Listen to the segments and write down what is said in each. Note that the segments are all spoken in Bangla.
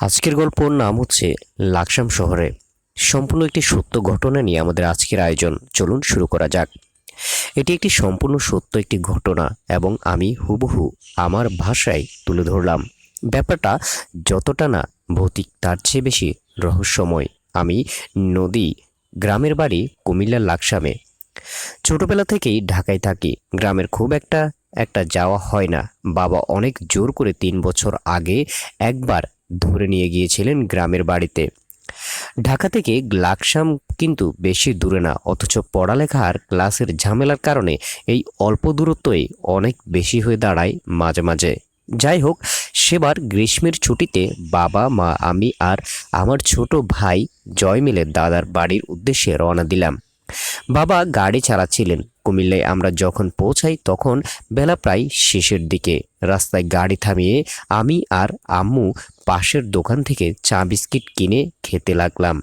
আজকের গল্পর নাম হচ্ছে লাকসাম শহরে। সম্পূর্ণ একটি সত্য ঘটনা নিয়ে আমাদের আজকের আয়োজন। চলুন শুরু করা যাক। এটি একটি সম্পূর্ণ সত্য একটি ঘটনা এবং আমি হুবহু আমার ভাষায় তুলে ধরলাম। ব্যাপারটা যতটা না ভৌতিক, তার চেয়ে বেশি রহস্যময়। আমি নদী, গ্রামের বাড়ি কুমিল্লার লাকসামে। ছোটবেলা থেকেই ঢাকায় থাকি। গ্রামের খুব একটা একটা যাওয়া হয় না। বাবা অনেক জোর করে তিন বছর আগে একবার ধরে নিয়ে গিয়েছিলেন গ্রামের বাড়িতে। ঢাকা থেকে লাকসাম কিন্তু বেশি দূরে না, অথচ পড়ালেখার ক্লাসের ঝামেলার কারণে এই অল্প দূরত্বই অনেক বেশি হয়ে দাঁড়ায় মাঝে মাঝে। যাই হোক, সেবার গ্রীষ্মের ছুটিতে বাবা, মা, আমি আর আমার ছোট ভাই জয় মিলে দাদার বাড়ির উদ্দেশ্যে রওনা দিলাম। বাবা গাড়ি চালাচ্ছিলেন। কুমিল্লায় আমরা যখন পৌঁছাই তখন বেলা প্রায় শেষের দিকে। রাস্তায় গাড়ি থামিয়ে আমি আর আম্মু পাশের দোকান থেকে চা বিস্কিট কিনে খেতে লাগলাম।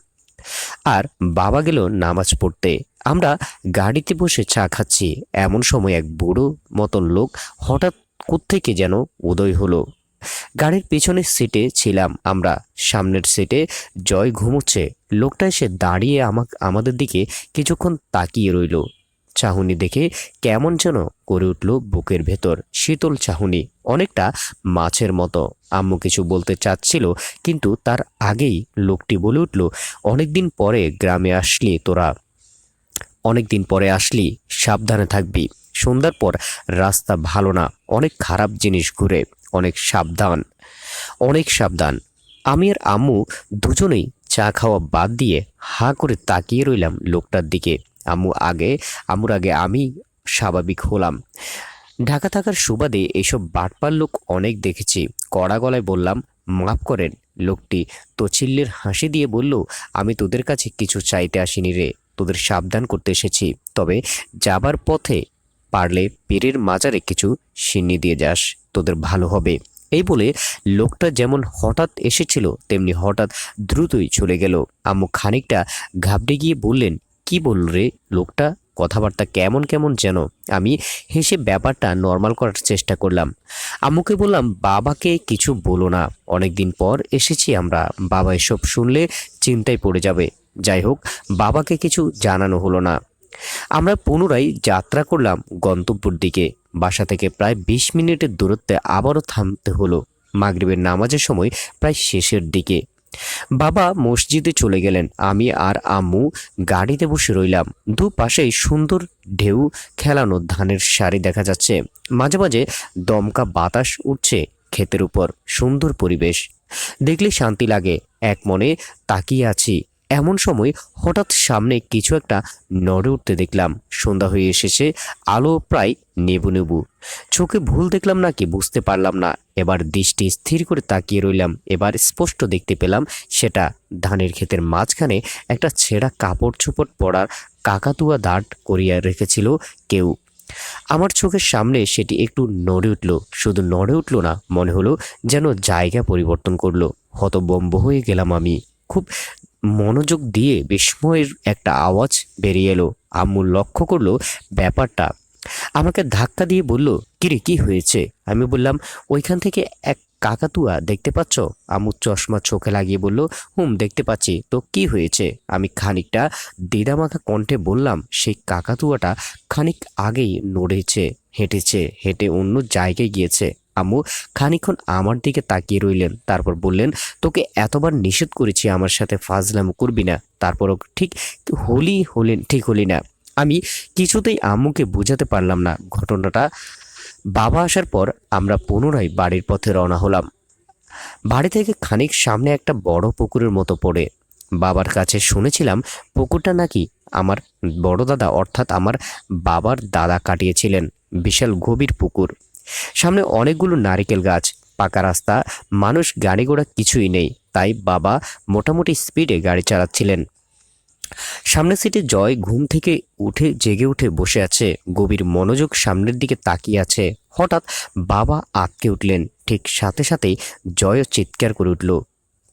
আর বাবা গেল নামাজ পড়তে। আমরা গাড়িতে বসে চা খাচ্ছি। এমন সময় এক বুড়ো মতন লোক হঠাৎ কোত্থেকে যেন উদয় হলো। গাড়ির পেছনের সিটে ছিলাম আমরা। সামনের সিটে জয় ঘুমোচ্ছে। লোকটা এসে দাঁড়িয়ে আমাক আমাদের দিকে কিছুক্ষণ তাকিয়ে রইল। চাহুনি দেখে কেমন যেন করে উঠল বুকের ভেতর শীতল চাহুনি। অনেকটা মাছের মতো। আম্মু কিছু বলতে চাচ্ছিল, কিন্তু তার আগেই লোকটি বলে উঠল, অনেকদিন পরে গ্রামে আসলি তোরা। অনেকদিন পরে আসলি, সাবধানে থাকবি। সন্ধ্যার পর রাস্তা ভালো না। অনেক খারাপ জিনিস ঘুরে। অনেক সাবধান। অনেক সাবধান। আমি আর আম্মু দুজনেই চা খাওয়া বাদ দিয়ে হা করে তাকিয়ে রইলাম লোকটার দিকে। আম্মু আগে আম্মুর আগে আমি স্বাভাবিক হলাম। ঢাকা থাকার সুবাদে এসব বাটপার লোক অনেক দেখেছি। কড়া গলায় বললাম, মাফ করেন লোকটি। তচিল্লের হাসি দিয়ে বলল, আমি তোদের কাছে কিছু চাইতে আসিনি রে, তোদের সাবধান করতে এসেছি। তবে যাবার পথে পারলে পীরের মাজারে কিছু সিন্নি দিয়ে যাস, তোদের ভালো হবে। এই বলে লোকটা যেমন হঠাৎ এসেছিল, তেমনি হঠাৎ দ্রুতই চলে গেল। আম্মু খানিকটা ঘাবড়ে গিয়ে বললেন কি বলল রে? লোকটা, কথাবার্তা কেমন কেমন যেন। আমি হেসে ব্যাপারটা নর্মাল করার চেষ্টা করলাম। আম্মুকে বললাম, বাবাকে কিছু বলো না। অনেকদিন পর এসেছি আমরা। বাবা এসব শুনলে চিন্তায় পড়ে যাবে। যাই হোক, বাবাকে কিছু জানানো হলো না। আমরা পুনরায় যাত্রা করলাম গন্তব্যর দিকে। বাসা থেকে প্রায় বিশ মিনিটের দূরত্বে আবারও থামতে হলো। মাগরিবের নামাজের সময় প্রায় শেষের দিকে। বাবা মসজিদে চলে গেলেন। আমি আর আম্মু গাড়িতে বসে রইলাম। দুপাশেই সুন্দর ঢেউ, খেলানো ধানের সারি দেখা যাচ্ছে। মাঝে মাঝে দমকা বাতাস উঠছে ক্ষেতের উপর। সুন্দর পরিবেশ। দেখলে শান্তি লাগে। এক মনে তাকিয়ে আছি। এমন সময় হঠাৎ সামনে কিছু একটা নড়ে উঠতে দেখলাম। সন্ধ্যা হয়ে এসেছে, আলো প্রায় নেবু নেবু। চোখে ভুল দেখলাম নাকি বুঝতে পারলাম না। এবার দৃষ্টি স্থির করে তাকিয়ে রইলাম। এবার স্পষ্ট দেখতে পেলাম সেটা ধানের ক্ষেতের মাঝখানে একটা ছেঁড়া কাপড় চোপড় পরার কাকাতুয়া দাঁড় করিয়া রেখেছিল কেউ। আমার চোখের সামনে সেটি একটু নড়ে উঠল। শুধু নড়ে উঠল না, মনে হলো যেন জায়গা পরিবর্তন করল। হতবম্ব হয়ে গেলাম আমি। খুব মনোযোগ দিয়ে বিস্ময়ের একটা আওয়াজ বেরিয়ে এলো। আম্মু লক্ষ্য করল ব্যাপারটা। আমাকে ধাক্কা দিয়ে বলল, কিরে, কি হয়েছে? আমি বললাম, ওইখান থেকে এক কাকাতুয়া দেখতে পাচ্ছ? আম্মু চশমা চোখে লাগিয়ে বলল, হুম, দেখতে পাচ্ছি। তো কি হয়েছে? আমি খানিকটা দিদামাখা কণ্ঠে বললাম, সেই কাকাতুয়াটা খানিক আগেই নড়েছে, হেঁটেছে, হেঁটে অন্য জায়গায় গিয়েছে। আম্মু খানিকক্ষণ আমার দিকে তাকিয়ে রইলেন। তারপর বললেন, তোকে এতবার নিষেধ করেছি আমার সাথে ফাজলামো করবি না। তারপরও ঠিক হলি হলেন, ঠিক হলি না। আমি কিছুতেই আম্মুকে বোঝাতে পারলাম না। ঘটনাটা বাবা আসার পর আমরা পুনরায় বাড়ির পথে রওনা হলাম। বাড়ি থেকে খানিক সামনে একটা বড় পুকুরের মতো পড়ে। বাবার কাছে শুনেছিলাম পুকুরটা নাকি আমার বড় দাদা অর্থাৎ আমার বাবার দাদা কাটিয়েছিলেন। বিশাল গভীর পুকুর। সামনে অনেকগুলো নারিকেল গাছ, পাকা রাস্তা, মানুষ গাড়ি ঘোড়া কিছুই নেই, তাই বাবা মোটামুটি স্পিডে গাড়ি চালাচ্ছিলেন। সামনের সিটে জয় ঘুম থেকে উঠে জেগে উঠে বসে আছে, গভীর মনোযোগ সামনের দিকে তাকিয়ে আছে। হঠাৎ বাবা আটকে উঠলেন, ঠিক সাথে সাথেই জয়ও চিৎকার করে উঠল।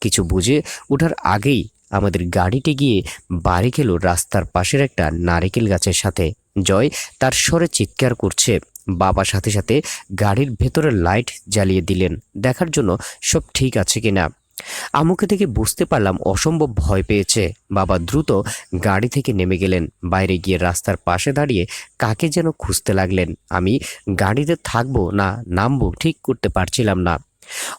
কিছু বুঝে ওঠার আগেই আমাদের গাড়িতে গিয়ে বাড়ি গেল রাস্তার পাশের একটা নারিকেল গাছের সাথে। জয় তার স্বরে চিৎকার করছে বাবা সাথে সাথে গাড়ির ভেতরে লাইট জ্বালিয়ে দিলেন। দেখার জন্য সব ঠিক আছে কিনা? আম্মুকে দেখে বুঝতে পারলাম অসম্ভব ভয় পেয়েছে। বাবা দ্রুত গাড়ি থেকে নেমে গেলেন। বাইরে গিয়ে রাস্তার পাশে দাঁড়িয়ে কাকে যেন খুঁজতে লাগলেন। আমি গাড়িতে থাকব না নামবো ঠিক করতে পারছিলাম না।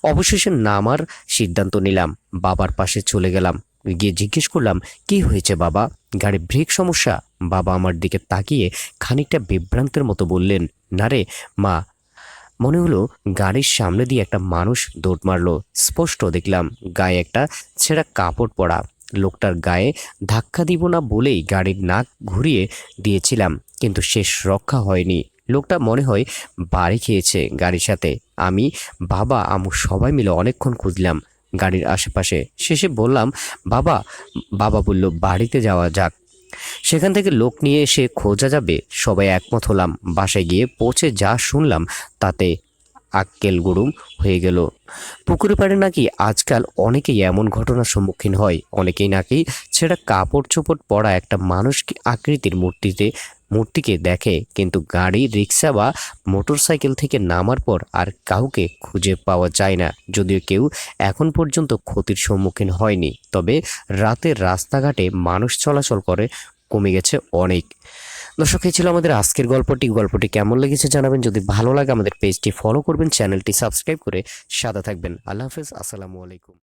অবশেষে নামার সিদ্ধান্ত নিলাম। বাবার পাশে চলে গেলাম। গিয়ে জিজ্ঞেস করলাম, কি হয়েছে বাবা? গাড়ি ব্রেক সমস্যা? বাবা আমার দিকে তাকিয়ে খানিকটা বিভ্রান্তের মতো বললেন, না রে, মা। মনে হলো গাড়ির সামনে দিয়ে একটা মানুষ দৌড় মারলো। স্পষ্ট দেখলাম গায়ে একটা ছেঁড়া কাপড় পরা। লোকটার গায়ে ধাক্কা দিব না বলেই গাড়ির নাক ঘুরিয়ে দিয়েছিলাম, কিন্তু শেষ রক্ষা হয়নি। লোকটা মনে হয় বাড়ি খেয়েছে গাড়ির সাথে। আমি, বাবা, আমু সবাই মিলে অনেকক্ষণ খুঁজলাম গাড়ির আশেপাশে। শেষে বললাম, বাবা বাবা বলল, বাড়িতে যাওয়া যাক। সেখান থেকে লোক নিয়ে এসে খোঁজা যাবে, সবাই একমত হলাম। বাসায় গিয়ে পৌঁছে যা শুনলাম, তাতে আক্কেল গুড়ুম হয়ে গেল। পুকুরে পাড়ে নাকি আজকাল অনেকেই এমন ঘটনার সম্মুখীন হয়। অনেকেই নাকি ছেঁড়া কাপড় চোপড় পরা একটা মানুষ আকৃতির মূর্তিতে, মূর্তিকে দেখে, কিন্তু গাড়ি, রিক্সা বা মোটরসাইকেল থেকে নামার পর আর কাউকে খুঁজে পাওয়া যায় না। যদিও কেউ এখন পর্যন্ত ক্ষতির সম্মুখীন হয়নি, তবে রাতের রাস্তাঘাটে মানুষ চলাচল করে কমে গেছে অনেক। দর্শক, এই ছিল আমাদের আজকের গল্পটি। গল্পটি কেমন লেগেছে জানাবেন। যদি ভালো লাগে আমাদের পেজটি ফলো করবেন, চ্যানেলটি সাবস্ক্রাইব করে সাদা থাকবেন। আল্লাহ হাফেজ, আসসালামু আলাইকুম।